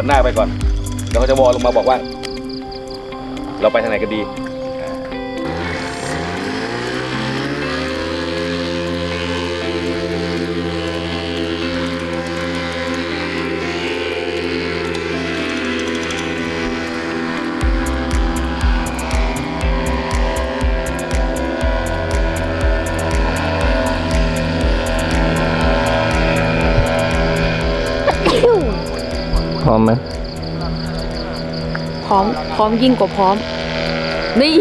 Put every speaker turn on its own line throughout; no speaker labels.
ให้
กดหน้าไปก่อน แล้วก็จะวอลลงมาบอกว่า เราไปทางไหนกันดี
อม
พร้อมยิ่งกว่าพร้อม นี่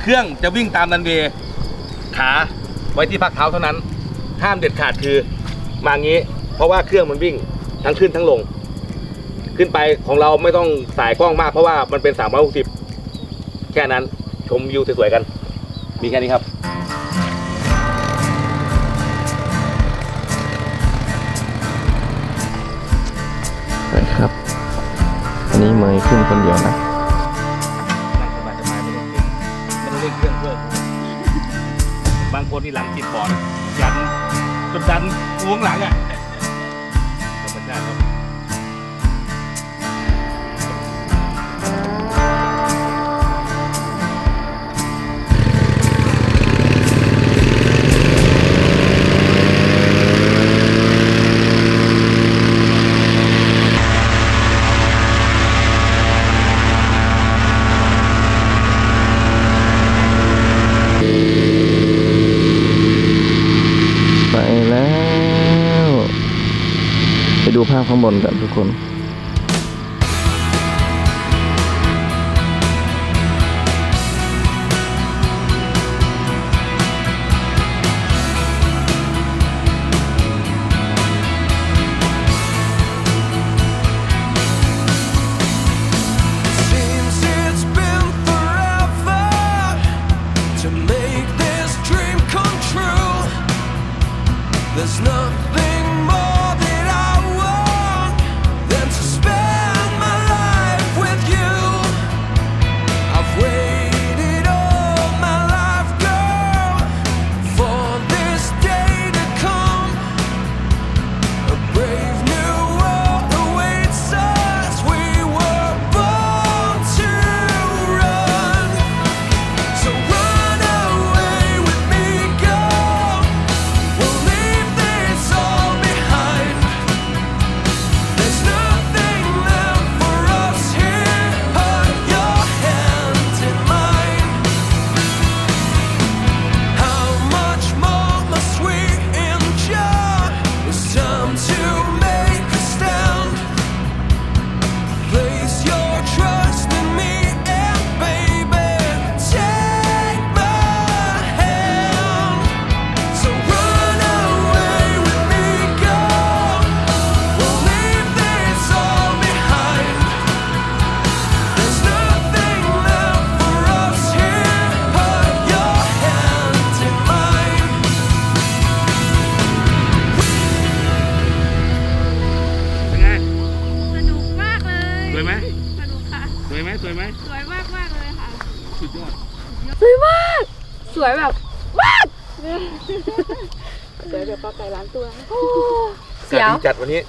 เครื่องจะวิ่งตามรันเวย์ขาไว้ที่พักเท้าเท่านั้น ห้ามเด็ดขาดคือมางี้ เพราะว่าเครื่องมันวิ่งทั้งขึ้นทั้งลง ขึ้นไปของเราไม่ต้องสายกล้องมากเพราะว่ามันเป็น 360 แค่นั้นชมวิวสวยๆกัน มีแค่นี้ครับ
ไปครับ อันนี้เมย์ขึ้นคนเดียวนะ
นั่งสบายสบายไม่ต้องเร่งไม่ต้องเร่งเครื่องเพิ่มบางคนที่หลังติดบอร์ดยันจนดันวงหลังอะ
ดู
ตัว
โอ้เสียว
จัดวันนี้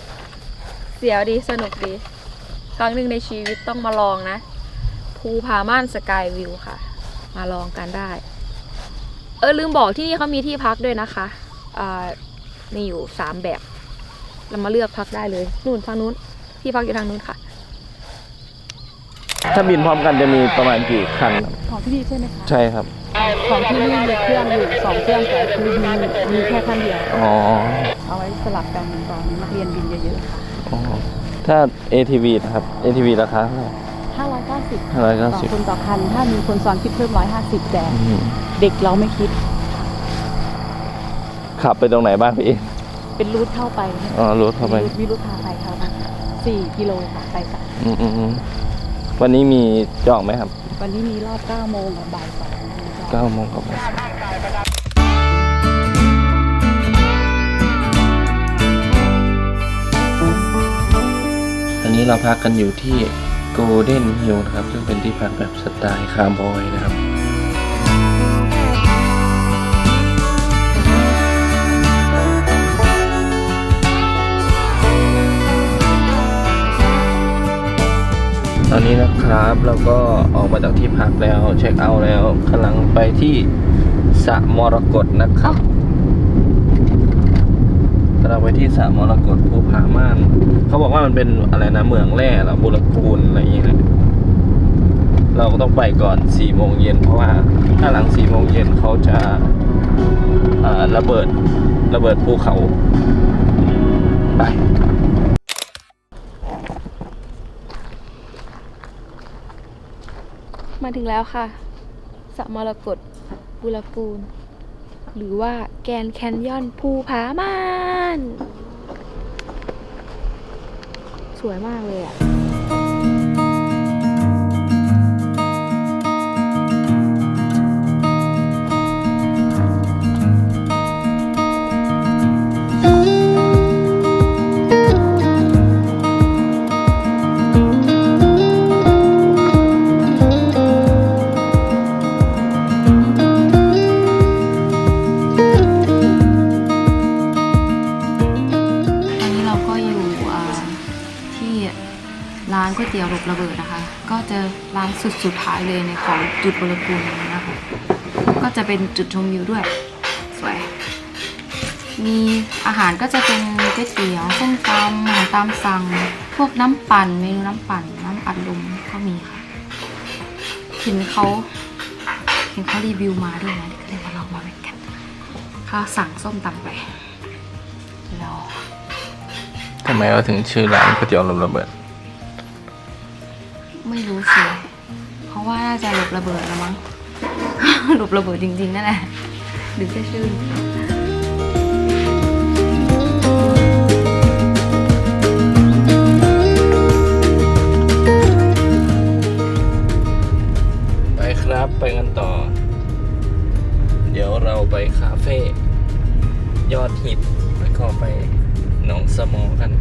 เสียวดีสนุกดี ครั้งหนึ่งในชีวิตต้องมาลองนะ ภูผาม่านสกายวิวค่ะ มาลองกันได้ เออลืมบอกที่นี่เขามีที่พักด้วยนะคะอ่ามีอยู่สามแบบ เรามาเลือกพักได้เลย นู่นทางนู้น ที่พักอยู่ทางนู้นค่ะ
ถ้าบินพร้อมกันจะมีประมาณกี่คันครับ
ของที่นี่ใช่ไหมคะ
ใช่ครับ
ของที่นี่มีเครื่องอยู่สองเครื่องแต่คือมีมีแค่คันเดียว
อ๋อ
เอาไว้สลับกันตอนนักเรียนบินเยอะๆค่ะ
อ๋อ ถ้า ATV นะครับ ATV ราคาเท่าไหร่
590
ห้าร้อย
ต่
เก้า
อ
สิบ
คนต่อคัน ถ้ามีคนซ้อนคิดเพิ่ม150แต่
อืม
เด็กเราไม่คิด
ขับไปตรงไหนบ้างพี่เอง
เป็นรูทเข้าไป
อ๋อรถเข้าไป
วิรุธพาไปเขาค่ะ4กิโลค่ะไปกลับ
อืมอืมอืมวันนี้มีจองไหมครับ
วันนี้มีรอบ9โมงกับบ่ายสอง
9โมงกับผมองอันนี้เราพักกันอยู่ที่ Golden Hill นะครับ ซึ่งเป็นที่พักแบบสไตล์คาร์บอยนะครับ ต
อนนี้นะครับเราก็ออกมาจากที่พักแล้วเช็คเอาท์แล้วกำลังไปที่สระมรกตนะครับกำลังไปที่สระมรกตภูผาม่านเขาบอกว่ามันเป็นอะไรนะเมืองแร่หรอบุรกูลอะไรอย่างเงี้ยเราก็ต้องไปก่อน4โมงเย็นเพราะว่าถ้าหลัง4โมงเย็นเขาจะระเบิดระเบิดภูเขาไป
มาถึงแล้วค่ะสระมรกตบุรปูน หรือว่าแกนแคนยอนภูผาม่าน สวยมากเลยอะ
สุดสุดท้ายเลยในของจุดบรกุลนะคะก็จะเป็นจุดชมวิวด้วย สวย มีอาหารก็จะเป็นก๋วยเตี๋ยวส้มตำอาหารตามสั่ง พวกน้ำปั่นเมนูน้ำปั่น น้ำอัดลมก็มีค่ะเห็นเขาเห็นเขารีวิวมาด้วยนะก็เลยมาลองมาเหมือนกันเขาสั่งส้มตำไปรอ
ทำไมเราถึงชื่อร้านก๋วยเตี๋ยวลมระเบิด
ไม่รู้สิเพ ราะว่าน่าจะหลบระเบิดแล้วมั้ง หลบระเบิดจริงๆนั่นแหละหรือแค่ชื่อ
ไปครับไปกันต่อ เดี๋ยวเราไปคาเฟ่ยอดฮิตแล้วก็ไปหนอง
สม
อกัน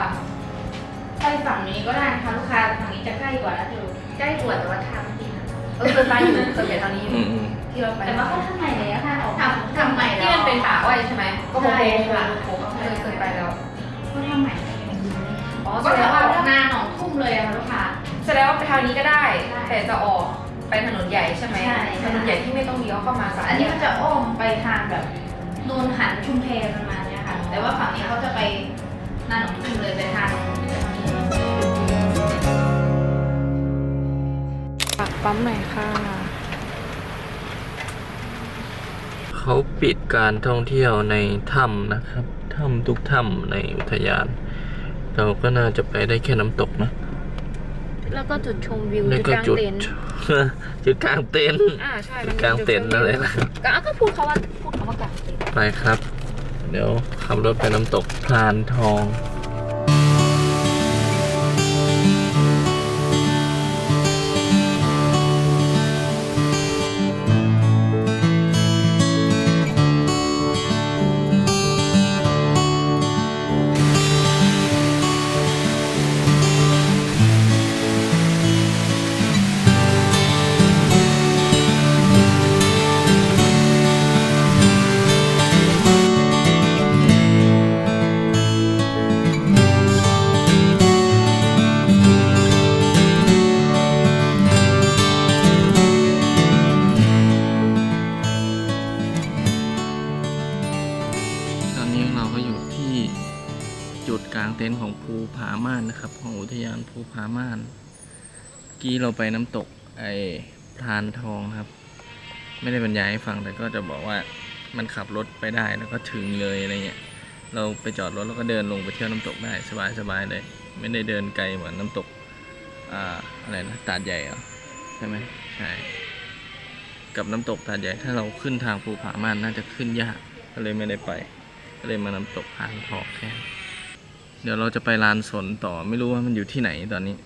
ค่ะ ไปฝั่งนี้ก็ได้นะคะลูกค้าฝั่งนี้จะใกล้กว่านะเธอใกล้กว่าแต่ว่าทางไม่ดีนะ
เออเคยไปอยู่เคยไปทางนี้อยู่
อืมอืม
ที่เราไป
แต่ว่าเขาทำใหม่แล้วค่ะออกทำทำใหม่แล้ว
ที่มันเป็นป่าอ้อยใช่ไหมก็โม
ใช่
โห
ค่ะ
โมโหเคยเคยไปแล้ว
เขาทำใหม่
อ๋อ
ก็
แสด
จะ
ง
อ
ว่า
อกหน้าหนองทุ่มเลยอะค่ะลูกค้า
แสดงว่าไปทางนี้ก็ได้
ใช่
แต่จะออกไปถนนใหญ่ใช่ไหม
ใช่
ถนนใหญ่ที่ไม่ต้องเลี้ยวเข้ามาสาม
อันนี้
แย
ก็
ก
จะอ้อมไปทางแบบโนนหันชุมแพประมาณเนี้ยค่ะ แต่ว่าฝั่งนี้เขาจะไป หน้าหนองทุ่มเลยไปทาง
ปากปั๊มหน่อยค่ะ
เขาปิดการท่องเที่ยวในถ้ำนะครับ ถ้ำทุกถ้ำในอุทยาน เราก็น่าจะไปได้แค่น้ำตกนะ
แล้วก็จุดชมวิว
แล้ว
จุด
ก็
กลาง
จุด
เต็นท์
จุดกลางเต็นท์
อ่าใช่
จุดกลางเต็นท์นั่นเลยนะ
ก็ก็พูดเขาว่าพูดเขาว่ากลางเต็นท์
ไปครับ เดี๋ยวขับรถไปน้ำตกพลานทอง ม่านเมื่อกี้เราไปน้ำตกไอ้พรานทองครับ ไม่ได้บรรยายให้ฟังแต่ก็จะบอกว่ามันขับรถไปได้แล้วก็ถึงเลยอะไรเงี้ยเราไปจอดรถแล้วก็เดินลงไปเที่ยวน้ำตกได้สบายสบายเลย ไม่ได้เดินไกลเหมือนน้ำตกอ่าอะไรนะตาดใหญ่เหรอใช่ไหมใช่กับน้ำตกตาดใหญ่ถ้าเราขึ้นทางภูผาม่านน่าจะขึ้นยากก็เลยไม่ได้ไป ก็เลยมาน้ำตกพานทองแทน เดี๋ยวเราจะไปลานสนต่อไม่รู้ว่ามันอยู่ที่ไหนตอนนี้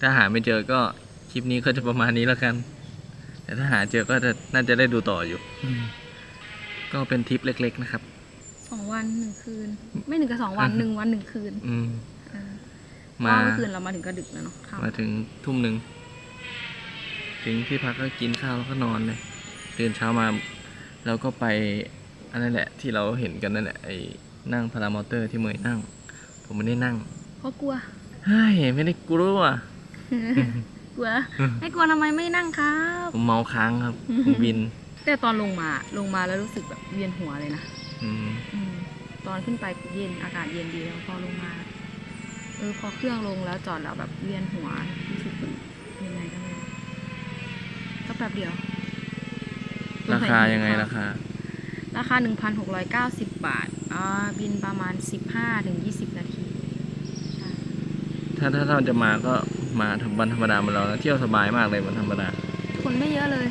ถ้าหาไม่เจอก็คลิปนี้ก็จะประมาณนี้แล้วกัน แต่ถ้าหาเจอก็จะน่าจะได้ดูต่ออยู่ ก็เป็นทริปเล็ก ๆ นะครับ
สองวันหนึ่งคืน ไม่หนึ่งกับสองวันหนึ่งวันหนึ่งคืน
อืม
เออเพ
มา
ราะว่าเมื่อคืนเรามาถึงก็ดึกแล้วเนาะค่ำ
มาถึงทุ่มหนึ่ง ถึงที่พักก็กินข้าวแล้วก็นอนเลยตื่นเช้ามาเราก็ไปอันนั้นแหละ ที่เราเห็นกันนั่นแหละไอ้ นั่งพารามอเตอร์ที่เมยนั่ง ผมไม่ได้นั่ง
เพราะกลัว
เฮ้ยไม่ได้กลัว
กลัว ไม่กลัวทำไมไม่นั่งครับ
ผมเมาค้างครับผมบิน
แต่ตอนลงมาลงมาแล้วรู้สึกแบบเวียนหัวเลยนะ
อืม
อืมตอนขึ้นไปเย็นอากาศเย็นดีแล้วพอลงมาเออพอเครื่องลงแล้วจอดแล้วแบบเวียนหัวรู้สึกแบบยังไงก็ไม่รู้ก็แป๊บเดียว
ราคายังไงราคา
ราคา 1,690 บาทอ่าบินประมาณ 15-20 นาทีใช่
ถ้าถ้าเราจะมาก็มาทำวันธรรมดาเหมาเรานะเที่ยวสบายมากเลยวันธรรมดา
คนไม่เยอะเลย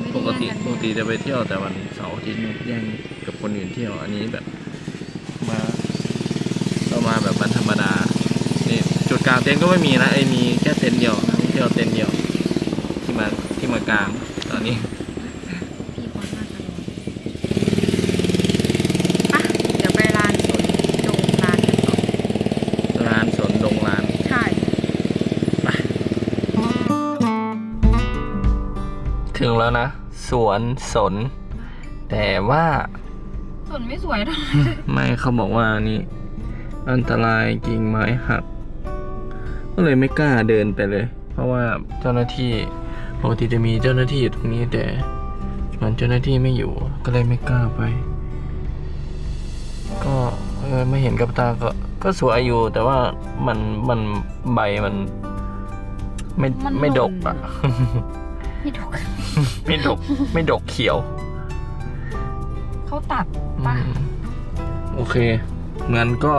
ไม่
ป
ได้
ก
แย่ง
ติ
กัน
ปกติจะไปเที่ยวแต่วันเสาร์อาทิตย์เนี่ยแย่งกับคนอื่นเที่ยวอันนี้แบบมาเรามาแบบวันธรรมดานี่จุดกลางเต็นท์ก็ไม่มีนะไอ้มีแค่เต็นท์เดียวนักท่องเที่ยวเต็นท์เดียว ที่มาที่มากลางตอนนี้ แล้วนะ สวนสน แต่ว่า
สวนไม่สวยเท่าไหร่
ไม่เขาบอกว่านี่ อันตรายกิ่งไม้หัก ก็เลยไม่กล้าเดินไปเลย เพราะว่าเจ้าหน้าที่ปกติจะมีเจ้าหน้าที่อยู่ตรงนี้แต่มันเจ้าหน้าที่ไม่อยู่ก็เลยไม่กล้าไป ก็เออไม่เห็นกับตาก็ ก็สวยอยู่ แต่ว่ามันมันใบมัน ไม่
มัน
ไม่ดก
หล่
อะ
น ไม่ถูก
ไม่ดกไม่ดกเขียว
เขาตัดปะ
อืมโอเคงั้นก็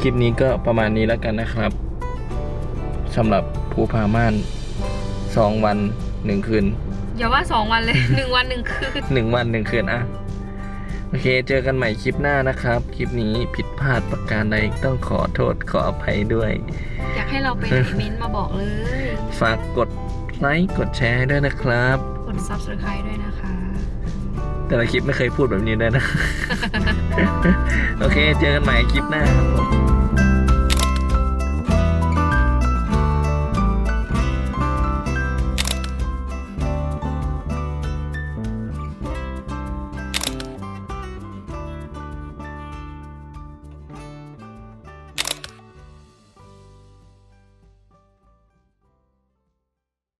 คลิปนี้ก็ประมาณนี้แล้วกันนะครับสำหรับภูผาม่านสองวันหนึ่งคืน
อย่าว่าสองวันเลยหนึ่งวันหนึ่งคืน
หนึ่งวันหนึ่งคืนอะโอเค เจอกันใหม่คลิปหน้านะครับ คลิปนี้ผิดพลาดประการใดต้องขอโทษขออภัยด้วย
อยากให้เราไปไหนเม้นต์มาบอกเลย
ฝากกด ไลค์กดแชร์ให้ด้วยนะครับ
กด subscribe ด้วยนะคะ
แต่ละคลิปไม่เคยพูดแบบนี้ด้วยนะ โอเค เจอกันใหม่คลิปหน้าครับผม